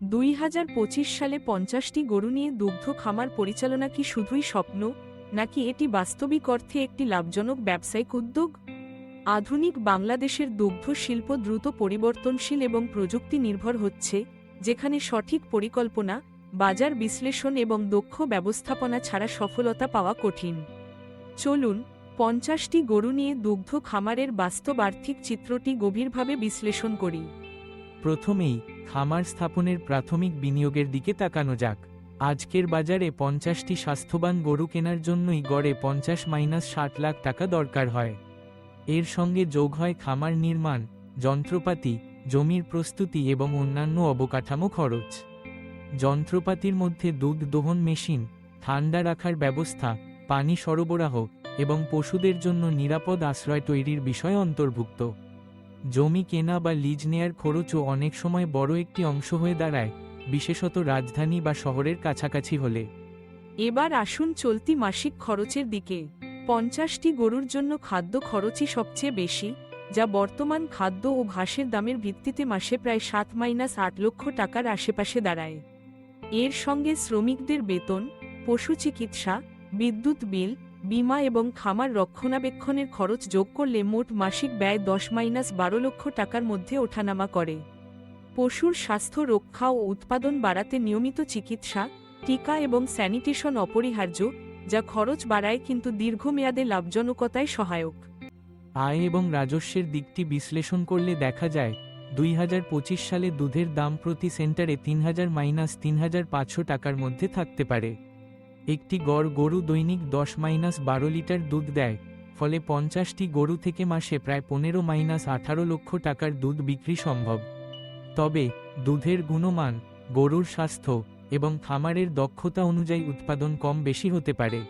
দুই হাজার পঁচিশ সালে পঞ্চাশটি গরু নিয়ে দুগ্ধ খামার পরিচালনা কি শুধুই স্বপ্ন, নাকি এটি বাস্তবিক অর্থে একটি লাভজনক ব্যবসায়িক উদ্যোগ? আধুনিক বাংলাদেশের দুগ্ধ শিল্প দ্রুত পরিবর্তনশীল এবং প্রযুক্তি নির্ভর হচ্ছে, যেখানে সঠিক পরিকল্পনা, বাজার বিশ্লেষণ এবং দক্ষ ব্যবস্থাপনা ছাড়া সফলতা পাওয়া কঠিন। চলুন, পঞ্চাশটি গরু নিয়ে দুগ্ধ খামারের বাস্তব আর্থিক চিত্রটি গভীরভাবে বিশ্লেষণ করি। প্রথমেই খামার স্থাপনের প্রাথমিক বিনিয়োগের দিকে তাকানো যাক। আজকের বাজারে পঞ্চাশটি স্বাস্থ্যবান গরু কেনার জন্যই গড়ে পঞ্চাশ মাইনাস ষাট লাখ টাকা দরকার হয়। এর সঙ্গে যোগ হয় খামার নির্মাণ, যন্ত্রপাতি, জমির প্রস্তুতি এবং অন্যান্য অবকাঠামো খরচ। যন্ত্রপাতির মধ্যে দুধ দোহন মেশিন, ঠান্ডা রাখার ব্যবস্থা, পানি সরবরাহ এবং পশুদের জন্য নিরাপদ আশ্রয় তৈরির বিষয় অন্তর্ভুক্ত। জমি কেনা বা লিজ নেয়ার খরচও অনেক সময় বড় একটি অংশ হয়ে দাঁড়ায়, বিশেষত রাজধানী বা শহরের কাছাকাছি হলে। এবার আসুন চলতি মাসিক খরচের দিকে। পঞ্চাশটি গরুর জন্য খাদ্য খরচই সবচেয়ে বেশি, যা বর্তমান খাদ্য ও ঘাসের দামের ভিত্তিতে মাসে প্রায় সাত মাইনাস আট লক্ষ টাকার আশেপাশে দাঁড়ায়। এর সঙ্গে শ্রমিকদের বেতন, পশু চিকিৎসা, বিদ্যুৎ বিল বীমা এবং খামার রক্ষণাবেক্ষণের খরচ যোগ করলে মোট মাসিক ব্যয় দশ মাইনাস বারো লক্ষ টাকার মধ্যে ওঠানামা করে। পশুর স্বাস্থ্য রক্ষা ও উৎপাদন বাড়াতে নিয়মিত চিকিৎসা, টিকা এবং স্যানিটেশন অপরিহার্য, যা খরচ বাড়ায় কিন্তু দীর্ঘমেয়াদে লাভজনকতায় সহায়ক। আয় এবং রাজস্বের দিকটি বিশ্লেষণ করলে দেখা যায়, দুই হাজার পঁচিশ সালে দুধের দাম প্রতি সেন্টারে তিন হাজার মাইনাস তিন হাজার পাঁচশো টাকার মধ্যে থাকতে পারে। একটি গড় গরু দৈনিক দশ মাইনাস বারো লিটার দুধ দেয়, ফলে পঞ্চাশটি গরু থেকে মাসে প্রায় পনেরো মাইনাস আঠারো লক্ষ টাকার দুধ বিক্রি সম্ভব। তবে, দুধের গুণমান, গরুর স্বাস্থ্য এবং খামারের দক্ষতা অনুযায়ী উৎপাদন কম বেশি হতে পারে।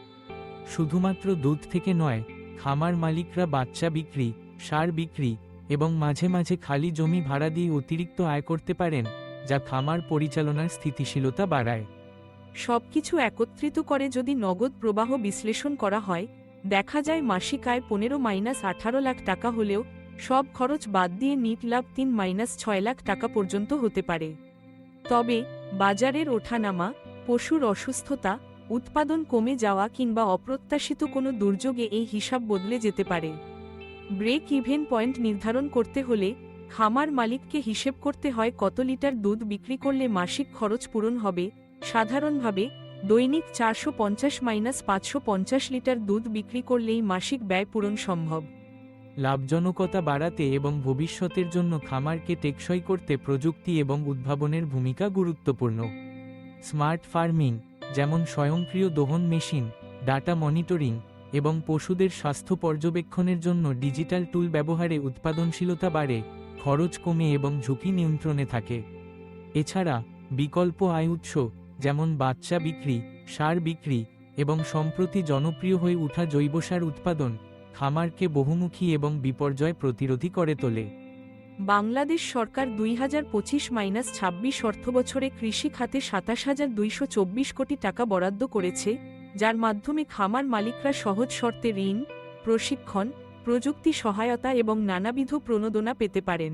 শুধুমাত্র দুধ থেকে নয়, খামার মালিকরা বাচ্চা বিক্রি, সার বিক্রি এবং মাঝে মাঝে খালি জমি ভাড়া দিয়ে অতিরিক্ত আয় করতে পারেন, যা খামার পরিচালনার স্থিতিশীলতা বাড়ায়। সবকিছু একত্রিত করে যদি নগদ প্রবাহ বিশ্লেষণ করা হয়, দেখা যায় মাসিক আয় পনেরো মাইনাস আঠারো লাখ টাকা হলেও সব খরচ বাদ দিয়ে নিট লাভ তিন মাইনাস ছয় লাখ টাকা পর্যন্ত হতে পারে। তবে, বাজারের ওঠানামা, পশুর অসুস্থতা, উৎপাদন কমে যাওয়া কিংবা অপ্রত্যাশিত কোনো দুর্যোগে এই হিসাব বদলে যেতে পারে। ব্রেক ইভেন পয়েন্ট নির্ধারণ করতে হলে খামার মালিককে হিসেব করতে হয় কত লিটার দুধ বিক্রি করলে মাসিক খরচ পূরণ হবে সাধারণভাবে, দৈনিক চারশো পঞ্চাশ মাইনাস পাঁচশো পঞ্চাশ লিটার দুধ বিক্রি করলেই মাসিক ব্যয় পূরণ সম্ভব। লাভজনকতা বাড়াতে এবং ভবিষ্যতের জন্য খামারকে টেকসই করতে প্রযুক্তি এবং উদ্ভাবনের ভূমিকা গুরুত্বপূর্ণ। স্মার্ট ফার্মিং, যেমন স্বয়ংক্রিয় দোহন মেশিন, ডাটা মনিটরিং এবং পশুদের স্বাস্থ্য পর্যবেক্ষণের জন্য ডিজিটাল টুল ব্যবহারে উৎপাদনশীলতা বাড়ে, খরচ কমে এবং ঝুঁকি নিয়ন্ত্রণে থাকে। এছাড়া, বিকল্প আয় উৎস যেমন বাচ্চা বিক্রি, সার বিক্রি এবং সম্প্রতি জনপ্রিয় হয়ে ওঠা জৈব সার উৎপাদন খামারকে বহুমুখী এবং বিপর্যয় প্রতিরোধী করে তোলে। বাংলাদেশ সরকার দুই হাজার পঁচিশ মাইনাস ছাব্বিশ অর্থবছরে কৃষি খাতে সাতাশ হাজার দুইশো চব্বিশ কোটি টাকা বরাদ্দ করেছে, যার মাধ্যমে খামার মালিকরা সহজ শর্তে ঋণ, প্রশিক্ষণ, প্রযুক্তি সহায়তা এবং নানাবিধ প্রণোদনা পেতে পারেন।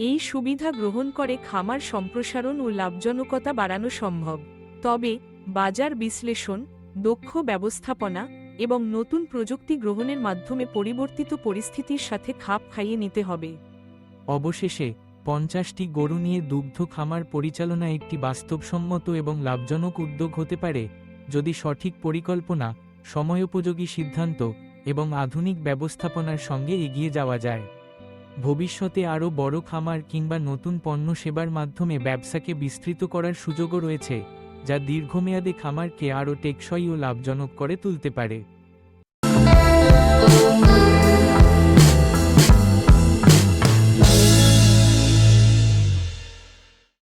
এই সুবিধা গ্রহণ করে খামার সম্প্রসারণ ও লাভজনকতা বাড়ানো সম্ভব। তবে, বাজার বিশ্লেষণ, দক্ষ ব্যবস্থাপনা এবং নতুন প্রযুক্তি গ্রহণের মাধ্যমে পরিবর্তিত পরিস্থিতির সাথে খাপ খাইয়ে নিতে হবে। অবশেষে, পঞ্চাশটি গরু নিয়ে দুগ্ধ খামার পরিচালনা একটি বাস্তবসম্মত এবং লাভজনক উদ্যোগ হতে পারে, যদি সঠিক পরিকল্পনা, সময়োপযোগী সিদ্ধান্ত এবং আধুনিক ব্যবস্থাপনার সঙ্গে এগিয়ে যাওয়া যায়। ভবিষ্যতে আরও বড় খামার কিংবা নতুন পণ্য সেবার মাধ্যমে ব্যবসাকে বিস্তৃত করার সুযোগও রয়েছে, যা দীর্ঘমেয়াদে খামারকে আরও টেকসই ও লাভজনক করে তুলতে পারে।